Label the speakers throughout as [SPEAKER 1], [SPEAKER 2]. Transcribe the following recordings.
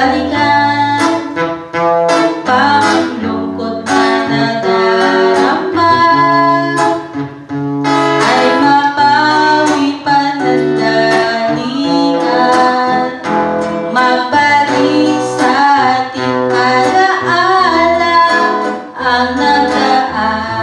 [SPEAKER 1] balikan. Pang lungkot na nadarama pa ng dalingan Mabalik sa ating alaala Ang nagdaan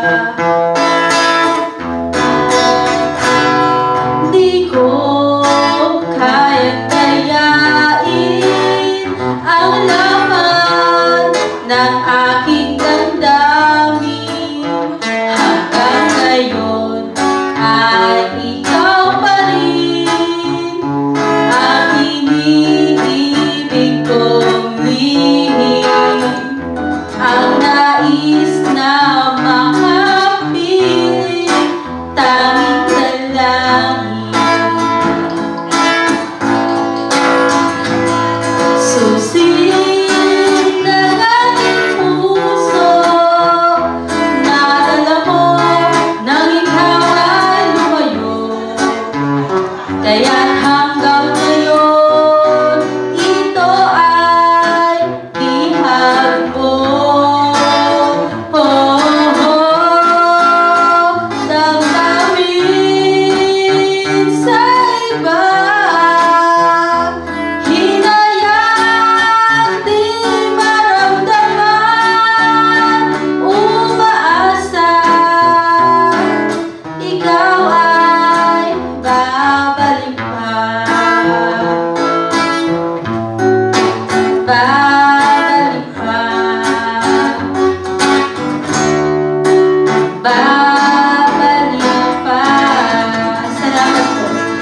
[SPEAKER 1] Música